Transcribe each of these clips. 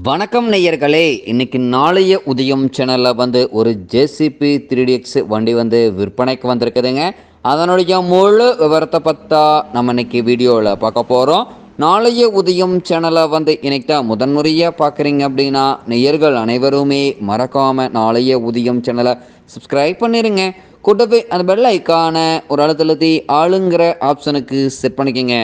வணக்கம் நேயர்களே இன்னைக்கு நாளைய உதயம் சேனலில் வந்து ஒரு ஜேசிபி த்ரீ எக்ஸ் வண்டி வந்து விற்பனைக்கு வந்திருக்குதுங்க. அதனுடைய முழு விவரத்தை பற்றா நம்ம இன்னைக்கு வீடியோவில் பார்க்க போகிறோம் நாளைய உதயம் சேனலை வந்து இன்னைக்கு தான் முதன்முறையாக பார்க்குறீங்க அப்படின்னா நேயர்கள் அனைவருமே மறக்காமல் நாளைய உதயம் சேனலை சப்ஸ்கிரைப் பண்ணிடுங்க கூட்டப்போய் அந்த பெல் ஐக்கான ஒரு அழுத்தழுத்தி ஆளுங்கிற ஆப்ஷனுக்கு செட் பண்ணிக்கோங்க.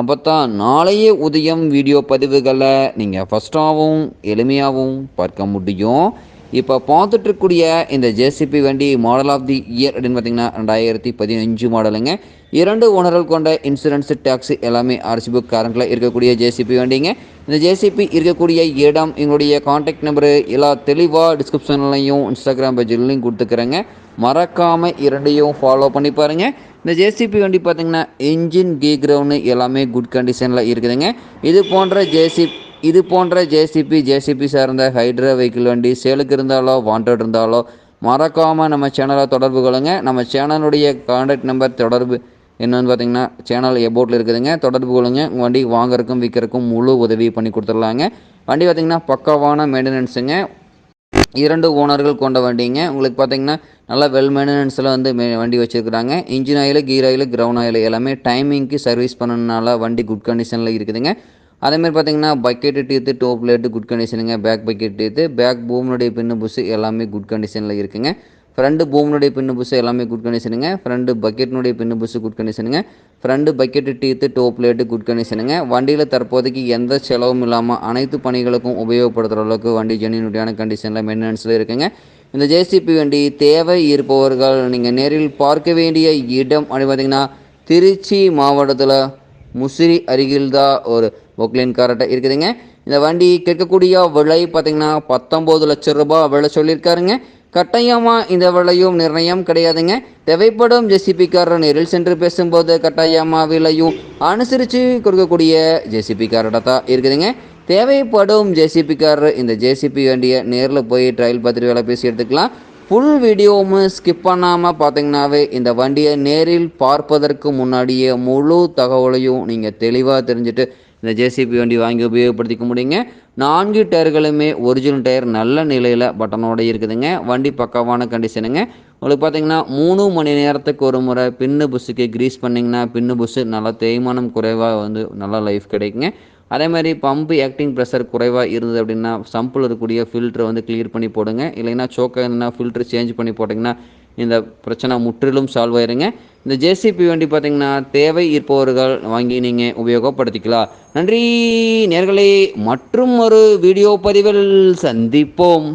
அப்போ தான் நாளைய உதயம் வீடியோ பதிவுகளை நீங்கள் ஃபஸ்ட்டாகவும் எளிமையாகவும் பார்க்க முடியும். இப்போ பார்த்துட்ருக்கூடிய இந்த ஜேசிபி வண்டி மாடல் ஆஃப் தி இயர் அப்படின்னு பார்த்தீங்கன்னா ரெண்டாயிரத்தி பதினஞ்சு மாடலுங்க. இரண்டு ஓனர்கள் கொண்ட இன்சூரன்ஸ் டேக்ஸி எல்லாமே ஆர்சி புக் கரண்ட்டில் இருக்கக்கூடிய ஜேசிபி வண்டிங்க. இந்த ஜேசிபி இருக்கக்கூடிய இடம் எங்களுடைய காண்டாக்ட் நம்பரு எல்லா தெளிவாக டிஸ்கிரிப்ஷன்லையும் இன்ஸ்டாகிராம் பேஜ்லையும் கொடுத்துக்கிறேங்க. மறக்காமல் இரண்டையும் ஃபாலோ பண்ணி பாருங்கள் இந்த ஜேசிபி வண்டி பார்த்தீங்கன்னா இன்ஜின் கீ கிரவுண்டு எல்லாமே குட் கண்டிஷனில் இருக்குதுங்க. இது போன்ற ஜேசிபி இது போன்ற ஜேசிபி ஜேசிபி சார்ந்த ஹைட்ரா வெஹிக்கிள் வண்டி சேலுக்கு இருந்தாலோ வாண்டட் இருந்தாலோ மறக்காமல் நம்ம சேனலை தொடர்பு கொள்ளுங்க. நம்ம சேனலுடைய கான்டாக்ட் நம்பர் தொடர்பு என்னென்னு பார்த்தீங்கன்னா சேனல் எபோட்டில் இருக்குதுங்க. தொடர்பு கொள்ளுங்க. உங்கள் வண்டி வாங்குறதுக்கும் விற்கிறக்கும் முழு உதவி பண்ணி கொடுத்துடலாங்க. வண்டி பார்த்திங்கன்னா பக்காவான மெயின்டெனன்ஸுங்க இரண்டு ஓனர்கள் கொண்ட வண்டிங்க. உங்களுக்கு பார்த்தீங்கன்னா நல்லா வெல் மெயின்டெனன்ஸில் வந்து மே வண்டி வச்சுருக்குறாங்க. Engine oil gear oil ground oil எல்லாமே டைமிங்க்கு சர்வீஸ் பண்ணனால வண்டி குட் கண்டிஷனில் இருக்குதுங்க. அதேமாதிரி பார்த்தீங்கன்னா bucket teeth top plate good கண்டிஷனுங்க back bucket teeth back பூமினுடைய பின்னு புஷ் எல்லாமே குட் கண்டிஷனில் இருக்குங்க. ஃப்ரண்ட்டு பூமினுடைய பின்னு புஷ் எல்லாமே குட் கண்டிஷனுங்க ஃப்ரண்ட்டு பக்கெட்னுடைய pin bush good கண்டிஷனுங்க front bucket teeth top plate good கண்டிஷனுங்க வண்டியில் தற்போதைக்கு எந்த செலவும் இல்லாமல் அனைத்து பணிகளுக்கும் உபயோகப்படுத்துகிற அளவுக்கு வண்டி ஜெனினுட்டியான கண்டிஷனில் மெயின்டெனன்ஸில் இருக்குங்க. இந்த ஜேசிபி வண்டி தேவை இருப்பவர்கள் நீங்கள் நேரில் பார்க்க வேண்டிய இடம் அப்படி பார்த்தீங்கன்னா திருச்சி மாவட்டத்தில் முசிறி அருகில் தான் ஒரு பொக்லைன் கார்ட்டை இருக்குதுங்க. இந்த வண்டி கேட்கக்கூடிய விலை பார்த்தீங்கன்னா பத்தொம்போது லட்சம் ரூபாய் விலை சொல்லியிருக்காருங்க. கட்டாயமாக இந்த விலையும் நிர்ணயம் கிடையாதுங்க. தேவைப்படும் ஜேசிபிக்காரர் நேரில் சென்று பேசும்போது கட்டாயமாக விலையும் அனுசரித்து கொடுக்கக்கூடிய ஜேசிபிக்காரோட தான் இருக்குதுங்க. தேவைப்படும் ஜேசிபிக்காரர் இந்த ஜேசிபி வண்டியை நேரில் போய் ட்ரையல் பார்த்துட்டு வேலை பேசி எடுத்துக்கலாம். ஃபுல் வீடியோவும் ஸ்கிப் பண்ணாமல் பார்த்தீங்கன்னாவே இந்த வண்டியை நேரில் பார்ப்பதற்கு முன்னாடியே முழு தகவலையும் நீங்கள் தெளிவாக தெரிஞ்சுட்டு இந்த ஜேசிபி வண்டி வாங்கி உபயோகப்படுத்திக்க முடியுங்க. நான்கு டயர்களுமே ஒரிஜினல் டயர் நல்ல நிலையில் பட்டனோட இருக்குதுங்க. வண்டி பக்காவான கண்டிஷனுங்க உங்களுக்கு பார்த்தீங்கன்னா மூணு மணி நேரத்துக்கு ஒரு முறை பின்னு புஷ்ஷுக்கு க்ரீஸ் பண்ணிங்கன்னா பின்னு புஷ்ஷு நல்லா தேய்மானம் குறைவாக வந்து நல்லா லைஃப் கிடைக்குங்க. அதே மாதிரி பம்பு ஆக்டிங் ப்ரெஷர் குறைவாக இருந்தது அப்படின்னா சம்பில் இருக்கக்கூடிய ஃபில்டரை வந்து கிளியர் பண்ணி போடுங்க. இல்லைன்னா சோக்கா இருந்தால் ஃபில்ட்ரு சேஞ்ச் பண்ணி போட்டிங்கன்னா இந்த பிரச்சனை முற்றிலும் சால்வ் ஆயிருங்க. இந்த ஜேசிபி வண்டி பார்த்திங்கன்னா தேவை இருப்பவர்கள் வாங்கி நீங்கள் உபயோகப்படுத்திக்கலாம் நன்றி நேர்களே. மற்றும் ஒரு வீடியோ பதிவில் சந்திப்போம்.